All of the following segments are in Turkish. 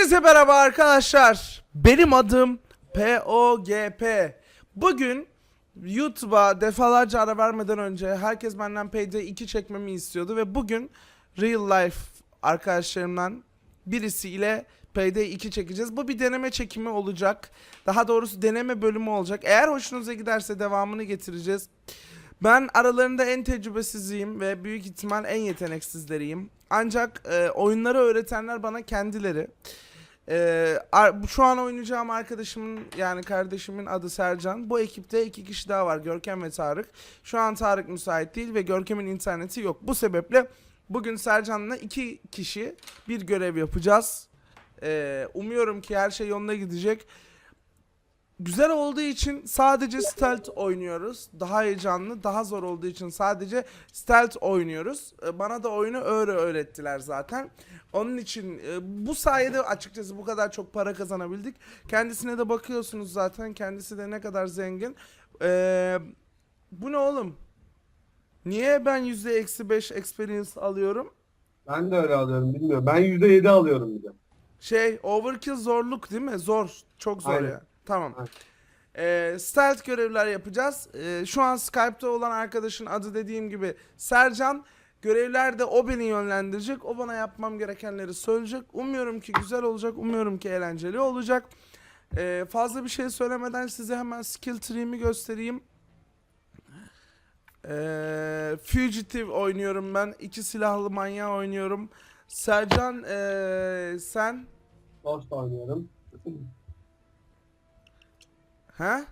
Hepinize merhaba arkadaşlar. Benim adım POGP. Bugün YouTube'a defalarca ara vermeden önce herkes benden Payday 2 çekmemi istiyordu ve bugün Real Life arkadaşlarımdan birisiyle Payday 2 çekeceğiz. Bu bir deneme çekimi olacak. Daha doğrusu deneme bölümü olacak. Eğer hoşunuza giderse devamını getireceğiz. Ben aralarında en tecrübesiziyim ve büyük ihtimal en yeteneksizleriyim. Ancak e, oyunları öğretenler bana kendileri. E, bu- şu an oynayacağım arkadaşımın yani kardeşimin adı Sercan. Bu ekipte iki kişi daha var Görkem ve Tarık. Şu an Tarık müsait değil ve Görkem'in interneti yok. Bu sebeple bugün Sercan'la iki kişi bir görev yapacağız. E, umuyorum ki her şey yoluna gidecek. Güzel olduğu için sadece stealth oynuyoruz. Daha heyecanlı, daha zor olduğu için sadece stealth oynuyoruz. Ee, Bana da oyunu öyle öğrettiler zaten. Onun için e, bu sayede açıkçası bu kadar çok para kazanabildik. Kendisine de bakıyorsunuz zaten. Kendisi de ne kadar zengin. Ee, bu ne oğlum? Niye ben yüzde eksi 5 experience alıyorum? Ben de öyle alıyorum bilmiyorum. Ben %7 alıyorum bir de. Şey overkill zorluk değil mi? Zor. Çok zor Aynen. ya. Tamam. Ee, stealth görevler yapacağız. Ee, şu an Skype'ta olan arkadaşın adı dediğim gibi Sercan. Görevlerde o beni yönlendirecek. O bana yapmam gerekenleri söyleyecek. Umuyorum ki güzel olacak. Umuyorum ki eğlenceli olacak. Ee, fazla bir şey söylemeden size hemen skill tree'mi göstereyim. Ee, Fugitive oynuyorum ben. İki silahlı manyağı oynuyorum. Sercan ee, sen Dost oynuyorum. Ha?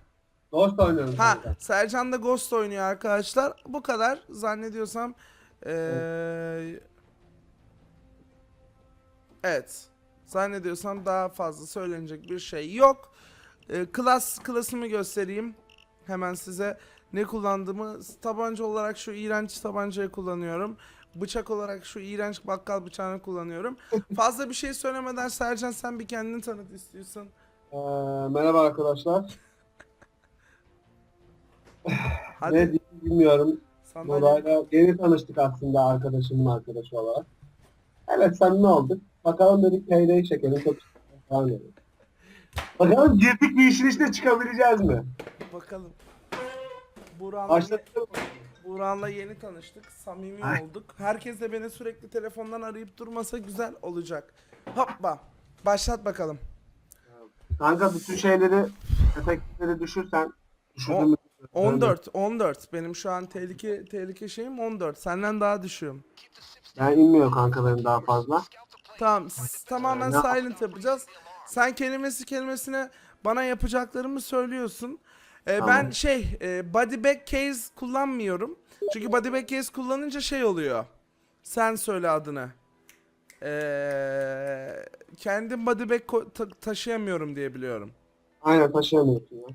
Dost oynuyorum. Ha, kanka. Sercan da Ghost oynuyor arkadaşlar. Bu kadar zannediyorsam. Ee, evet. Zannediyorsam daha fazla söylenecek bir şey yok. Ee, klas klasımı göstereyim. Hemen size ne kullandığımı tabanca olarak şu iğrenç tabancayı kullanıyorum. Bıçak olarak şu iğrenç bakkal bıçağını kullanıyorum. Fazla bir şey söylemeden Sercan sen bir kendini tanıt istiyorsan. Ee, merhaba arkadaşlar. Hadi. Ne diyeyim bilmiyorum. sandalye- yeni tanıştık aslında arkadaşımın arkadaşı olarak. Evet sen ne olduk? Bakalım dedik payday çekelim. Çok edelim. Bakalım girdik bir işin içine çıkabileceğiz mi? Bakalım. Buran'la, Başladık mı? Buran'la yeni tanıştık. Samimi Ay. olduk. Herkes de beni sürekli telefondan arayıp durmasa güzel olacak. Hoppa. Başlat bakalım. Kanka bütün şeyleri, efektleri düşürsen düşürdüğümü 14. 14. Benim şu an tehlike tehlike şeyim 14. Senden daha düşüğüm. Ben inmiyor kanka benim daha fazla. Tamam. s- Tamamen Ne- silent yapacağız. Sen kelimesi kelimesine bana yapacaklarımı söylüyorsun. Ee, Ben Tamam. şey e, body bag case kullanmıyorum. Çünkü body bag case kullanınca şey oluyor. Sen söyle adını. Ee, kendim body bag ko- ta- taşıyamıyorum diye biliyorum. Aynen taşıyamıyorsun ya.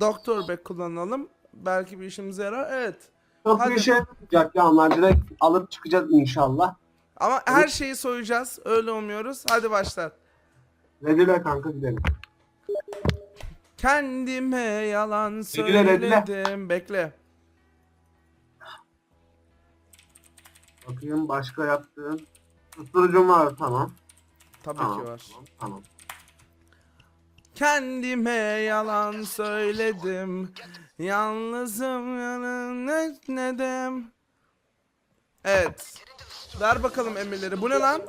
Doktor bag kullanalım. Belki bir işimize yarar. Evet. Çok Hadi. bir şey yapacak ya onlar direkt alıp çıkacağız inşallah. Ama her şeyi soyacağız. Öyle umuyoruz. Hadi başlat. Redile kanka gidelim. Kendime yalan Redile, redile. söyledim. Bekle. Bakayım başka yaptığın. Susturucum var tamam. Tabii Tamam. ki var. Tamam. Kendime yalan söyledim. Yalnızım yanına nedim. Evet. Ver bakalım emirleri. Bu ne lan?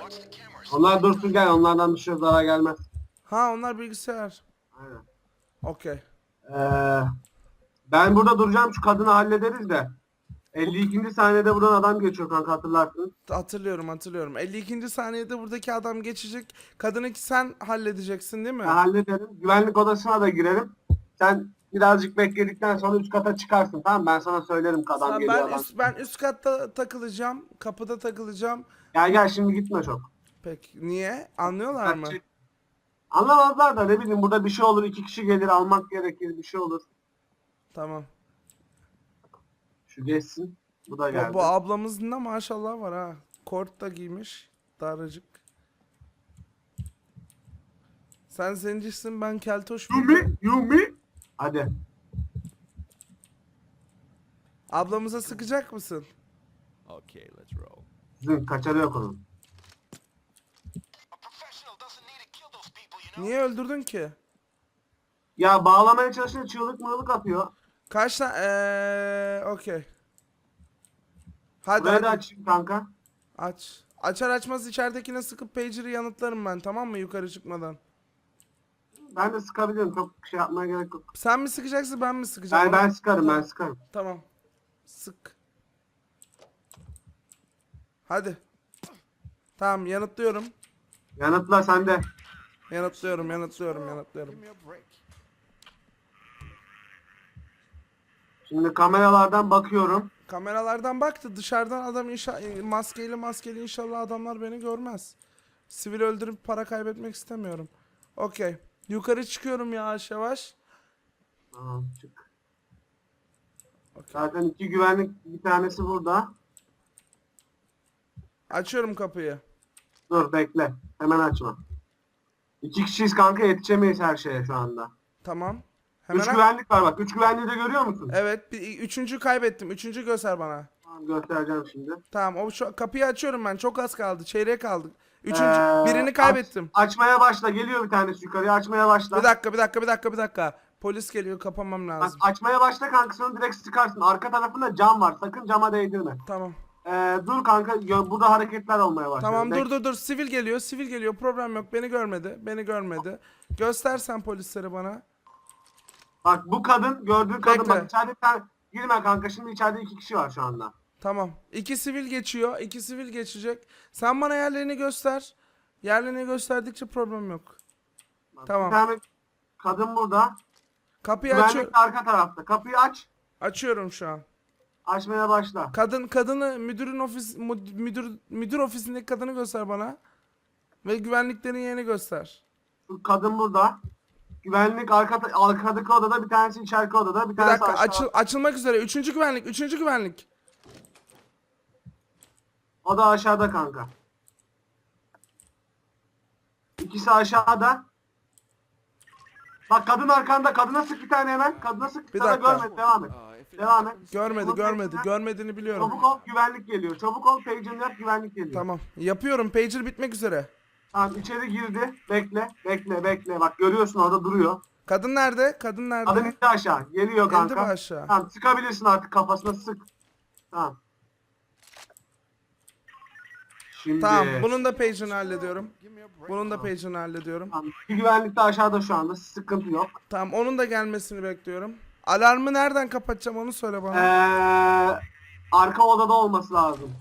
Onlar dursun gel onlardan bir şey zarar gelmez. Ha onlar bilgisayar. Aynen. Okey. Ee, ben burada duracağım şu kadını hallederiz de. 52. saniyede buradan adam geçiyor kanka hatırlarsın. Hatırlıyorum hatırlıyorum. 52. saniyede buradaki adam geçecek. Kadını ki sen halledeceksin değil mi? Ben hallederim. Güvenlik odasına da girelim. Sen birazcık bekledikten sonra üst kata çıkarsın tamam mı? Ben sana söylerim adam Sen- geliyor ben, adam. üst, ben üst katta takılacağım. Kapıda takılacağım. Gel gel şimdi gitme çok. Peki niye? Anlıyorlar mı? Kaçı- Anlamazlar da ne bileyim burada bir şey olur iki kişi gelir almak gerekir bir şey olur. Tamam. Şu geçsin. Bu da Bu, geldi. bu ablamızın da maşallah var ha. Kort da giymiş. Daracık. Sen zencisin ben keltoş You muyum? me? You me? Hadi. Ablamıza sıkacak mısın? Okay, let's roll. Sizin kaçarı yok onun. Niye öldürdün ki? Ya bağlamaya çalışınca çığlık mığlık atıyor. Kaç tane? Eee okey. Hadi Burayı da hadi. açayım kanka. Aç. Açar açmaz içeridekine sıkıp pager'ı yanıtlarım ben tamam mı yukarı çıkmadan. Ben de sıkabilirim. Çok şey yapmaya gerek yok. Sen mi sıkacaksın ben mi sıkacağım? Ben, ben sıkarım ben sıkarım. Tamam. Sık. Hadi. Tamam yanıtlıyorum. Yanıtla sen de. Yanıtlıyorum yanıtlıyorum yanıtlıyorum. Şimdi kameralardan bakıyorum. Kameralardan baktı dışarıdan adam inşa maskeli maskeli inşallah adamlar beni görmez. Sivil öldürüp para kaybetmek istemiyorum. Okey. Yukarı çıkıyorum yavaş yavaş. Tamam çık. Okey. Zaten iki güvenlik bir tanesi burada. Açıyorum kapıyı. Dur bekle. Hemen açma. İki kişiyiz kanka yetişemeyiz her şeye şu anda. Tamam. Üç Hemen güvenlik var bak. Üç güvenliği de görüyor musun? Evet, bir, üçüncü kaybettim. Üçüncü göster bana. Tamam göstereceğim şimdi. Tamam, o şu, kapıyı açıyorum ben. Çok az kaldı. Çeyrek kaldı. Üçüncü, Ee, birini aç- kaybettim. açmaya başla. Geliyor bir tanesi yukarıya. Açmaya başla. Bir dakika, bir dakika, bir dakika, bir dakika. Polis geliyor, kapamam Bak, lazım. açmaya başla kanka sonra direkt sıkarsın. Arka tarafında cam var. Sakın cama değdirme. Tamam. Ee, dur kanka. Burada hareketler olmaya başladı. Tamam, dur dur dur. Sivil geliyor, sivil geliyor. Problem yok. Beni görmedi. Beni görmedi. Göstersen polisleri bana. Bak bu kadın gördüğün kadın Bekle. bak içeride bir tane girme kanka şimdi içeride iki kişi var şu anda. Tamam. İki sivil geçiyor. iki sivil geçecek. Sen bana yerlerini göster. Yerlerini gösterdikçe problem yok. Bak, Tamam. Bir tane kadın burada. Kapıyı Güvenlik açıyor. de arka tarafta. Kapıyı aç. Açıyorum şu an. Açmaya başla. Kadın kadını müdürün ofis müdür müdür ofisindeki kadını göster bana. Ve güvenliklerin yerini göster. Şu kadın burada. Güvenlik arka arkadaki odada bir tanesi içeriki odada bir Bir tanesi dakika aşağı. açıl açılmak üzere. Üçüncü güvenlik. Üçüncü güvenlik. O da aşağıda kanka. İkisi aşağıda. Bak kadın arkanda. Kadına sık bir tane hemen. Kadına sık. Bir Sana dakika. görmedi. Devam et. Devam et. Görmedi Onu görmedi. bekle. Görmediğini biliyorum. Çabuk ol güvenlik geliyor. Çabuk ol page'ini yap güvenlik geliyor. Tamam. Yapıyorum. Pager bitmek üzere. Tamam içeri girdi. Bekle. Bekle. Bekle. Bak görüyorsun orada duruyor. Kadın nerede? Kadın nerede? Kadın indi aşağı. Geliyor İndi kanka. mi aşağı? Tamam sıkabilirsin artık kafasına sık. Tamam. Şimdi Tamam. Bunun da page'ini hallediyorum. Bunun da page'ini hallediyorum. Tamam, güvenlik de aşağıda şu anda. Sıkıntı yok. Tamam. Onun da gelmesini bekliyorum. Alarmı nereden kapatacağım onu söyle bana. Ee, arka odada olması lazım.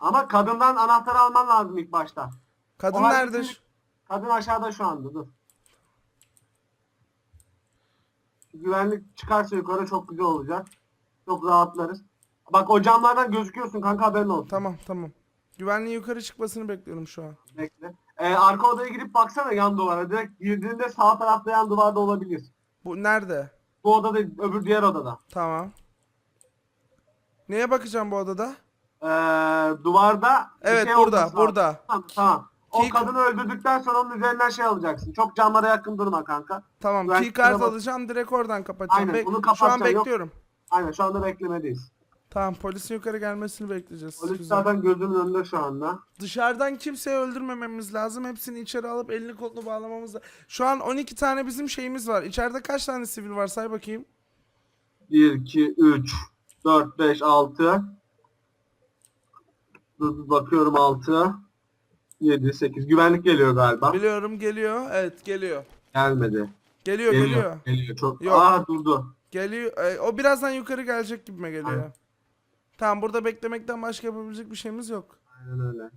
Ama kadından anahtarı alman lazım ilk başta. Kadın o halde nerede? Kadın aşağıda şu anda dur. Güvenlik çıkarsa yukarı çok güzel olacak. Çok rahatlarız. Bak o camlardan gözüküyorsun kanka haberin olsun. Tamam tamam. Güvenliğin yukarı çıkmasını bekliyorum şu an. Bekle. Ee, arka odaya girip baksana yan duvara. Direkt girdiğinde sağ tarafta yan duvarda olabilir. Bu nerede? Bu odada öbür diğer odada. Tamam. Neye bakacağım bu odada? Ee, duvarda Evet şey burada olması lazım. burada. Tamam, tamam. O Key- kadını öldürdükten sonra onun üzerinden şey alacaksın. Çok camlara yakın durma kanka. Tamam Ben- keycard alacağım direkt oradan kapatacağım. Aynen, Bek- bunu şu an kapatacaksın, yok- bekliyorum. Aynen şu anda beklemedeyiz. Tamam polisin yukarı gelmesini bekleyeceğiz. Polis Güzel. zaten gözümün önünde şu anda. Dışarıdan kimseyi öldürmememiz lazım. Hepsini içeri alıp elini kolunu bağlamamız lazım. Şu an 12 tane bizim şeyimiz var. İçeride kaç tane sivil var say bakayım. 1, 2, 3, 4, 5, 6. Bakıyorum 6. 7, 8. Güvenlik geliyor galiba. Biliyorum geliyor. Evet geliyor. Gelmedi. Geliyor geliyor. Geliyor. Çok. Yok. Aa durdu. Geliyor. E, o birazdan yukarı gelecek gibime geliyor. Aynen. Tamam burada beklemekten başka yapabilecek bir şeyimiz yok. Aynen öyle.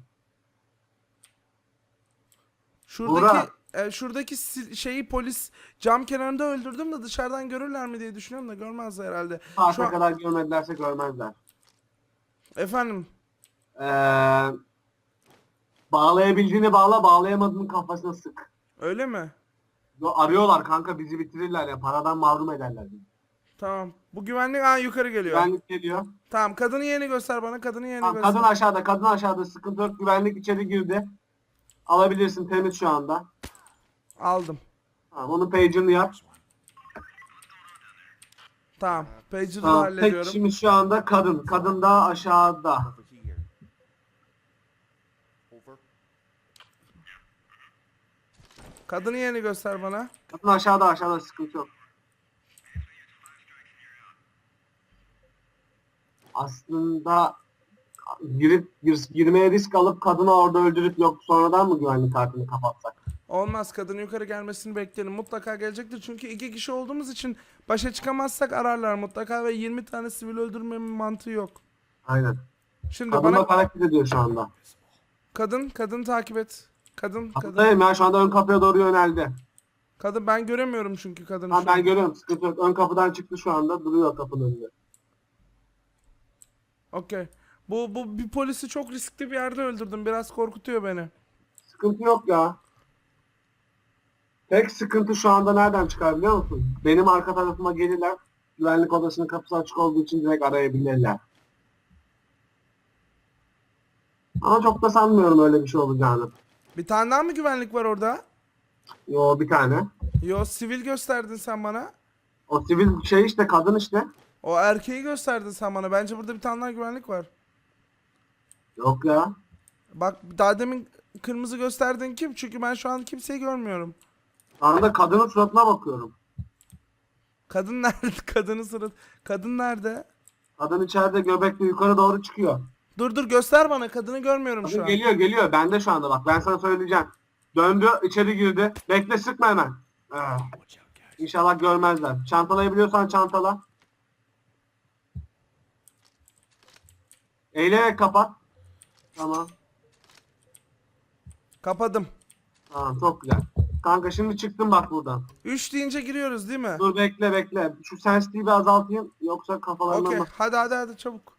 Şuradaki e, şuradaki şeyi polis cam kenarında öldürdüm de dışarıdan görürler mi diye düşünüyorum da görmezler herhalde. Saate Şu an- kadar görmedilerse görmezler. Efendim Ee, bağlayabildiğini bağla, bağlayamadığını kafasına sık. öyle mi? Yo, Arıyorlar kanka bizi bitirirler ya paradan mahrum ederler. bizi. Tamam. Bu güvenlik aa yukarı geliyor. Güvenlik geliyor. Tamam kadının yerini göster bana. Kadının yerini Tamam, göster. kadın aşağıda, kadın aşağıda sıkıntı yok. Güvenlik içeri girdi. Alabilirsin temiz şu anda. Aldım. Tamam onun page'ini yap. Tamam. Pager'ı da Tamam, tek hallediyorum. kişimiz şu anda kadın. Kadın da aşağıda. Kadının yerini göster bana. Kadın aşağıda aşağıda sıkıntı yok. Aslında girip gir- girmeye risk alıp kadını orada öldürüp yok sonradan mı güvenlik kartını kapatsak? Olmaz kadının yukarı gelmesini bekleyelim. Mutlaka gelecektir çünkü iki kişi olduğumuz için başa çıkamazsak ararlar mutlaka ve 20 tane sivil öldürmemin mantığı yok. Aynen. Şimdi Kadın bana da hareket ediyor şu anda. kadın kadın takip et. Kadın kadın. Kapıdayım ya şu anda ön kapıya doğru yöneldi. Kadın ben göremiyorum çünkü kadını. Ha, şu an. ben görüyorum sıkıntı yok. Ön kapıdan çıktı şu anda duruyor kapının önünde. Okey. Bu bu bir polisi çok riskli bir yerde öldürdüm. Biraz korkutuyor beni. Sıkıntı yok ya. Tek sıkıntı şu anda nereden çıkar biliyor musun? Benim arka tarafıma gelirler. Güvenlik odasının kapısı açık olduğu için direkt arayabilirler. Ama çok da sanmıyorum öyle bir şey olacağını. Bir tane daha mı güvenlik var orada? Yo bir tane. Yo sivil gösterdin sen bana. O sivil şey işte kadın işte. O erkeği gösterdin sen bana. Bence burada bir tane daha güvenlik var. Yok ya. Bak daha demin kırmızı gösterdin kim? Çünkü ben şu an kimseyi görmüyorum. Şu anda kadının suratına bakıyorum. Kadın nerede? Kadının surat. Kadın nerede? Kadın içeride göbekle yukarı doğru çıkıyor. Dur dur göster bana. Kadını görmüyorum şu an. geliyor geliyor. Bende şu anda bak. Ben sana söyleyeceğim. Döndü içeri girdi. Bekle sıkma hemen. Ah. İnşallah görmezler. Çantalayabiliyorsan çantala. Eğilerek kapat. Tamam. Kapadım. Tamam çok güzel. Kanka şimdi çıktım bak buradan. 3 deyince giriyoruz değil mi? Dur bekle bekle. Şu sensitive'i azaltayım. Yoksa kafalarından Okey. bak. Hadi hadi hadi çabuk.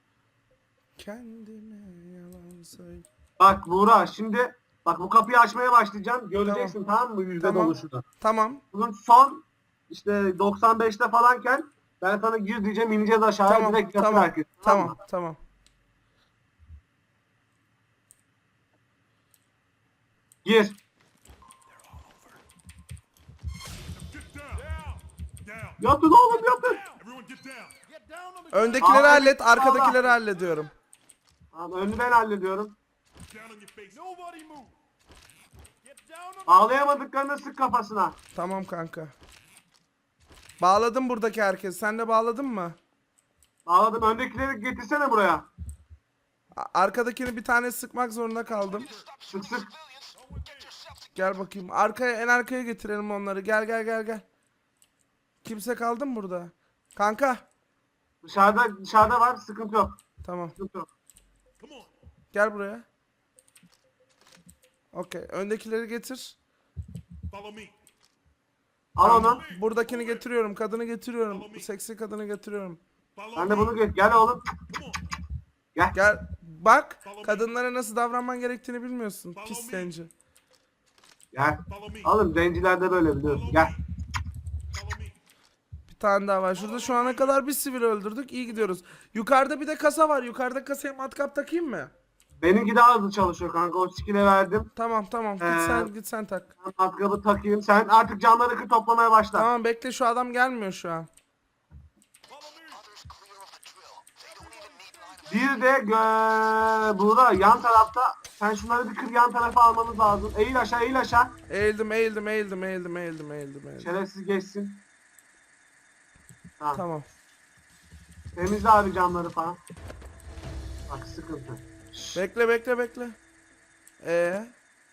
Kendime yalan söyle. Bak Buğra şimdi bak bu kapıyı açmaya başlayacağım. Göreceksin tamam, mı yüzde Tamam. doluşunu. Tamam. Bunun son işte 95'te falanken ben sana gir diyeceğim ineceğiz aşağıya Tamam. direkt yatır Tamam. herkes. Tamam. Tamam. mı? Tamam. Gir. Yatın oğlum the Öndekileri Abi, hallet, arkadakileri hallediyorum. Tamam önünü ben hallediyorum. Ağlayamadıklarını sık kafasına. Tamam kanka. Bağladım buradaki herkes. Sen de bağladın mı? Bağladım öndekileri getirsene buraya. A- Arkadakini bir tane sıkmak zorunda kaldım. Sık sık. Gel bakayım. Arkaya en arkaya getirelim onları. Gel gel gel gel. Kimse kaldı mı burada? Kanka. Dışarıda dışarıda var sıkıntı yok. Tamam. Sıkıntı yok. Gel buraya. Okey. Öndekileri getir. Al onu. Buradakini getiriyorum. Kadını getiriyorum. Bu seksi kadını getiriyorum. Sen de bunu get. Gel oğlum. Gel. Gel. Bak. Kadınlara nasıl davranman gerektiğini bilmiyorsun. Pis zenci. Gel. Oğlum zenciler de böyle biliyorsun. Gel. Tane daha var. Şurada şu ana kadar bir sivil öldürdük. İyi gidiyoruz. Yukarıda bir de kasa var. Yukarıda kasaya matkap takayım mı? Benimki daha hızlı çalışıyor kanka. O skill'e verdim. Tamam tamam. Git Ee, sen git sen tak. Ben matkabı takayım. Sen artık canları kır toplamaya başla. Tamam bekle şu adam gelmiyor şu an. Bir de gö- Buğra yan tarafta sen şunları bir kır yan tarafa almamız lazım. Eğil aşağı eğil aşağı. Eğildim eğildim eğildim eğildim eğildim eğildim eğildim. Şerefsiz geçsin. Tamam. Tamam. Temizle abi camları falan. Bak sıkıntı. Bekle bekle bekle. Ee,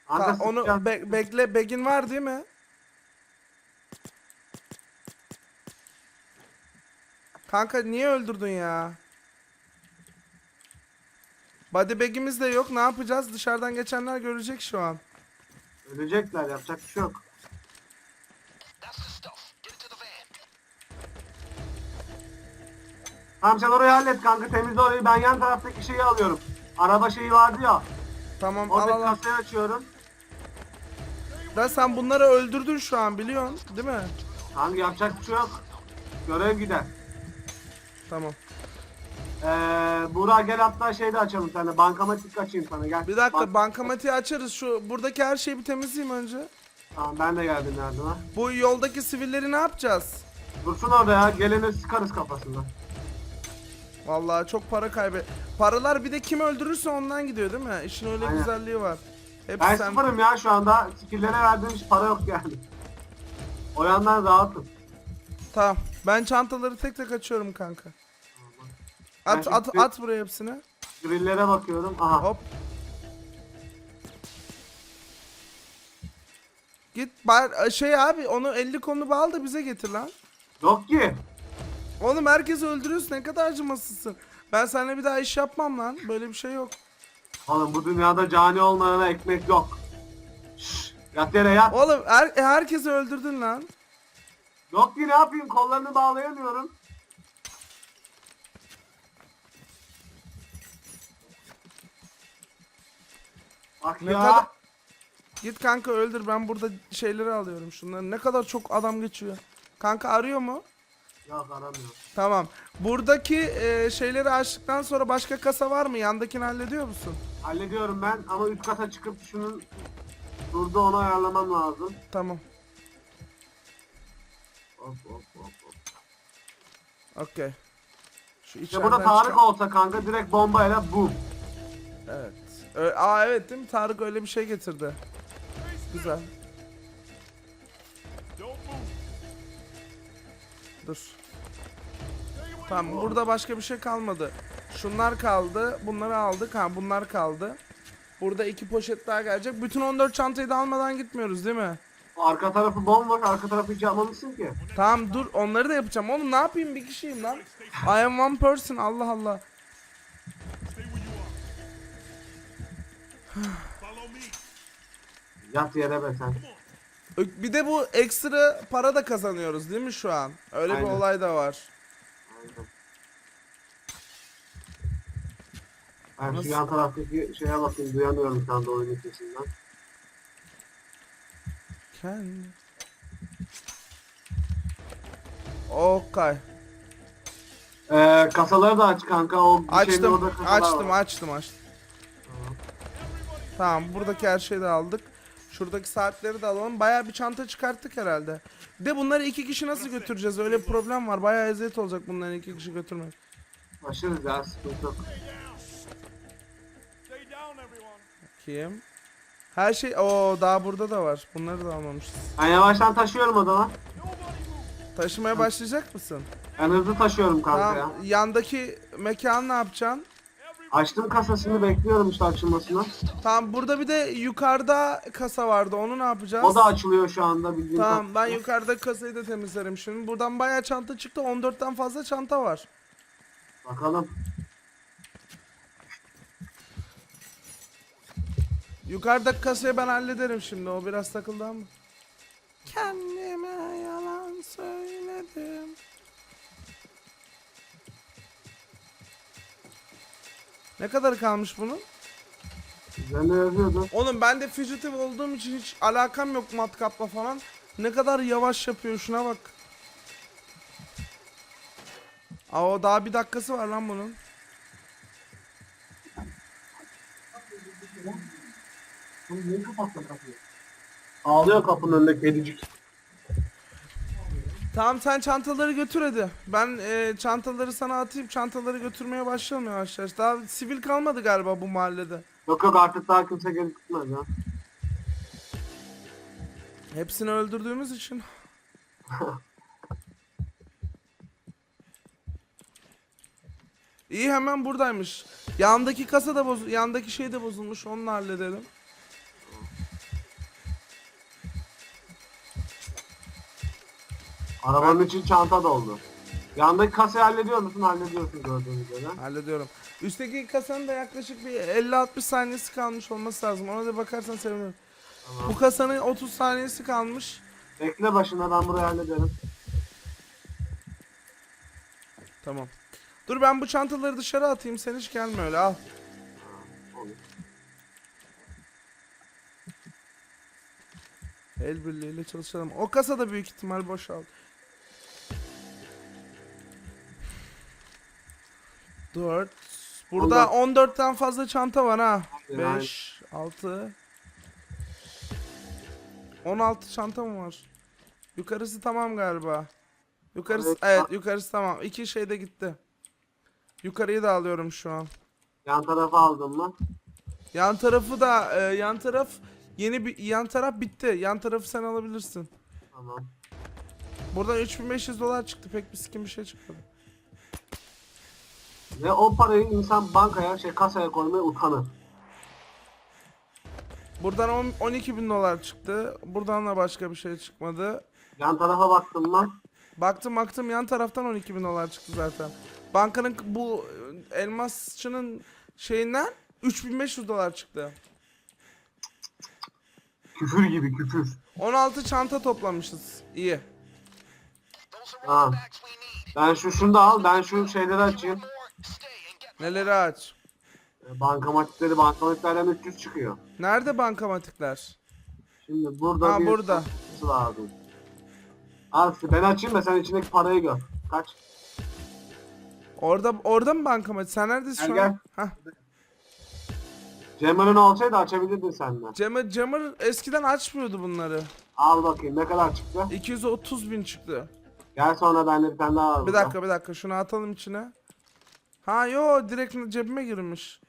Kanka ta- onu sıkacağım. be- bekle begin var değil mi? Kanka niye öldürdün ya? Body bag'imiz de yok. Ne yapacağız? Dışarıdan geçenler görecek şu an. Ölecekler yapacak bir şey yok. Tamam sen orayı hallet kanka temizle orayı ben yan taraftaki şeyi alıyorum. Araba şeyi vardı ya. Tamam al Oradaki al al. kasayı açıyorum. Da sen bunları öldürdün şu an biliyorsun değil mi? Kanka yapacak bir şey yok. Görev gider. Tamam. Ee, Burak gel hatta şey de açalım sana. Bankamatik açayım sana gel. Bir dakika Bak- bankamatiği açarız. Şu buradaki her şeyi bir temizleyeyim önce. Tamam ben de geldim yardıma. Bu yoldaki sivilleri ne yapacağız? Dursun orada ya. Geleni sıkarız kafasından. Vallahi çok para kaybet. Paralar bir de kim öldürürse ondan gidiyor değil mi? İşin öyle Aynen. güzelliği var. Hep Ben sen... sıfırım ya şu anda. Skill'lere verdiğim hiç para yok yani. O yandan rahatım. Tamam. Ben çantaları tek tek açıyorum kanka. Ben At at at buraya hepsini. Grill'lere bakıyorum. Aha. Hop. Git bar şey abi onu 50 konu bağlı da bize getir lan. Yok ki. Oğlum herkesi öldürüyorsun ne kadar acımasızsın. Ben seninle bir daha iş yapmam lan. Böyle bir şey yok. Oğlum bu dünyada cani olmayana ekmek yok. Şşş. Yat yere yat. Oğlum her, e, herkesi öldürdün lan. Yok ki ne yapayım kollarını bağlayamıyorum. Bak Ne ya. kadar... Git kanka öldür ben burada şeyleri alıyorum şunları. Ne kadar çok adam geçiyor. Kanka arıyor mu? Yok aramıyorum. Tamam. Buradaki e, şeyleri açtıktan sonra başka kasa var mı? Yandakini hallediyor musun? Hallediyorum ben ama üst kata çıkıp şunun durdu onu ayarlamam lazım. Tamam. Hop hop hop hop. Okey. Şu İşte burada içeriden Tarık çıkan- olsa kanka direkt bombayla boom. Evet. Ö- Aa evet değil mi? Tarık öyle bir şey getirdi. Güzel. Don't move. Dur. Tamam burada başka bir şey kalmadı. Şunlar kaldı. Bunları aldık. Ha bunlar kaldı. Burada iki poşet daha gelecek. Bütün 14 çantayı da almadan gitmiyoruz değil mi? Arka tarafı bomboş, arka tarafı hiç yapmamışsın ki. Tamam dur onları da yapacağım. Oğlum ne yapayım bir kişiyim lan. I am one person Allah Allah. Yat yere be sen. Bir de bu ekstra para da kazanıyoruz değil mi şu an? Öyle bir Aynen. olay da var. Ben şu yan taraftaki şeye bakayım, duyamıyorum şu anda oyunun sesinden. Kendi. Okay. Ee, kasaları da aç kanka, o bir Açtım, kasalar açtım, var. açtım, açtım. Tamam, buradaki her şeyi de aldık. Şuradaki saatleri de alalım. Bayağı bir çanta çıkarttık herhalde. Bir de bunları iki kişi nasıl götüreceğiz? Öyle bir problem var. Bayağı eziyet olacak bunları iki kişi götürmek. Taşırız ya, sıkıntı yok. Kim? Her şey... Oo daha burada da var. Bunları da almamışız. Ben yavaştan taşıyorum odama. Taşımaya başlayacak mısın? Ben hızlı taşıyorum kanka ya. Yandaki mekanı ne yapacaksın? Açtım kasasını bekliyorum işte açılmasını. Tamam burada bir de yukarıda kasa vardı. Onu ne yapacağız? O da açılıyor şu anda bildiğin Tamam ben kadarıyla. yukarıda kasayı da temizlerim şimdi. Buradan bayağı çanta çıktı. 14'ten fazla çanta var. Bakalım. Yukarıdaki kasayı ben hallederim şimdi. O biraz takıldı ama. Kendime yalan söyledim. Ne kadar kalmış bunun? Üzerine yazıyordu. Oğlum ben de fugitive olduğum için hiç alakam yok matkapla falan. Ne kadar yavaş yapıyor şuna bak. Aa o daha bir dakikası var lan bunun. Niye kapattın kapıyı? Ağlıyor kapının önünde kedicik. Tamam sen çantaları götür hadi. Ben e, çantaları sana atayım. Çantaları götürmeye başlayalım yavaş yavaş. Daha sivil kalmadı galiba bu mahallede. Yok yok artık daha kimse gelip gitmez ya. Hepsini öldürdüğümüz için. İyi hemen buradaymış. Yandaki kasa da boz yandaki şey de bozulmuş. Onu halledelim. Arabanın için çanta doldu. Yandaki kasayı hallediyor musun? Hallediyorsun gördüğünüz üzere. Hallediyorum. Üstteki kasanın da yaklaşık bir 50-60 saniyesi kalmış olması lazım. Ona da bakarsan sevinirim. Tamam. Bu kasanın 30 saniyesi kalmış. Bekle başında ben burayı hallederim. Tamam. Dur ben bu çantaları dışarı atayım. Sen hiç gelme öyle al. Olur. El birliğiyle çalışalım. O kasa da büyük ihtimal boşaldı. Dört. Burada 14'ten fazla çanta var ha. Aynen. 5, 6. 16 çanta mı var? Yukarısı tamam galiba. Yukarısı Evet. evet yukarısı tamam. İki şey de gitti. Yukarıyı da alıyorum şu an. Yan tarafa aldım mı? Yan tarafı da e, yan taraf yeni bir yan taraf bitti. Yan tarafı sen alabilirsin. Tamam. Buradan 3500 dolar çıktı. Pek bir sikim bir şey çıkmadı. Ve o parayı insan bankaya, şey kasaya koymaya utanır. Buradan 10 12 bin dolar çıktı. Buradan da başka bir şey çıkmadı. Yan tarafa baktım lan. Baktım baktım yan taraftan 12 bin dolar çıktı zaten. Bankanın k- bu e, elmasçının şeyinden 3500 dolar çıktı. Küfür gibi küfür. 16 çanta toplamışız. İyi. Ha. Ben şu şunu da al, ben şu şeyleri açayım. Neleri aç? E, Bankamatikleri, bankamatiklerden 300 çıkıyor. Nerede bankamatikler? Şimdi burada Ha, bir burada. lazım. Al ben açayım da sen içindeki parayı gör. Kaç? Orada orada mı bankamatik? Sen neredesin Gel, şu an? gel. Hah. Cemil'in olsaydı açabilirdin sen de. Jammer, Jammer eskiden açmıyordu bunları. Al bakayım ne kadar çıktı? 230 bin çıktı. Gel sonra bende bir tane daha var Bir dakika bir dakika şunu atalım içine. Ha yo direkt cebime girmiş.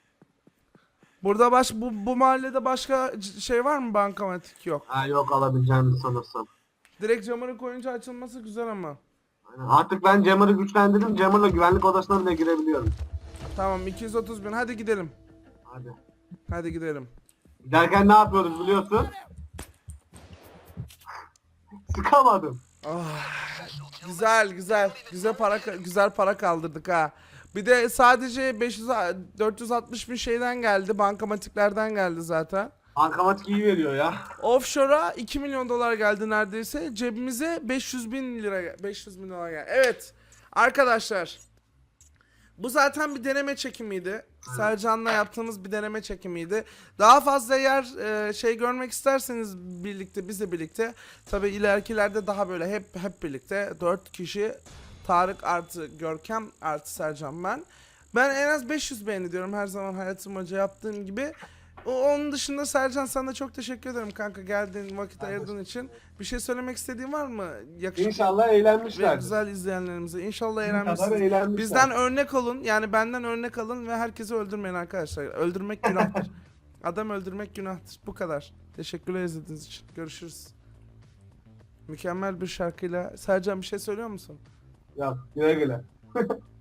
Burada baş bu, bu mahallede başka şey var mı bankamatik yok. Ha yok alabileceğimi sanırsam. Direkt Jammer'ı koyunca açılması güzel ama. Aynen. Artık ben Jammer'ı güçlendirdim. Jammer'la güvenlik odasına bile girebiliyorum. Tamam 230 bin hadi gidelim. Hadi. Hadi gidelim. Giderken ne yapıyoruz biliyorsun? Sıkamadım. Güzel güzel. Güzel para güzel para kaldırdık ha. Bir de sadece 500 460 bin şeyden geldi. Bankamatiklerden geldi zaten. Bankamatik iyi veriyor ya. Offshore'a 2 milyon dolar geldi neredeyse. Cebimize 500 bin lira 500 bin dolar geldi. Evet arkadaşlar. Bu zaten bir deneme çekimiydi. Sercan'la yaptığımız bir deneme çekimiydi. Daha fazla yer e, şey görmek isterseniz birlikte bizle birlikte tabi ilerikilerde daha böyle hep hep birlikte 4 kişi Tarık artı Görkem artı Sercan ben. Ben en az 500 beğeni diyorum her zaman hayatım hoca yaptığım gibi. O- Onun dışında Sercan sana çok teşekkür ederim kanka geldiğin vakit ayırdığın için. Bir şey söylemek istediğin var mı? Yakışıklı İnşallah ve eğlenmişler. güzel izleyenlerimize. İnşallah eğlenmişsiniz. eğlenmişler. Bizden örnek olun. Yani benden örnek alın ve herkesi öldürmeyin arkadaşlar. Öldürmek günahtır. Adam öldürmek günahtır. Bu kadar. Teşekkürler izlediğiniz için. Görüşürüz. Mükemmel bir şarkıyla. Sercan bir şey söylüyor musun? Yok güle güle.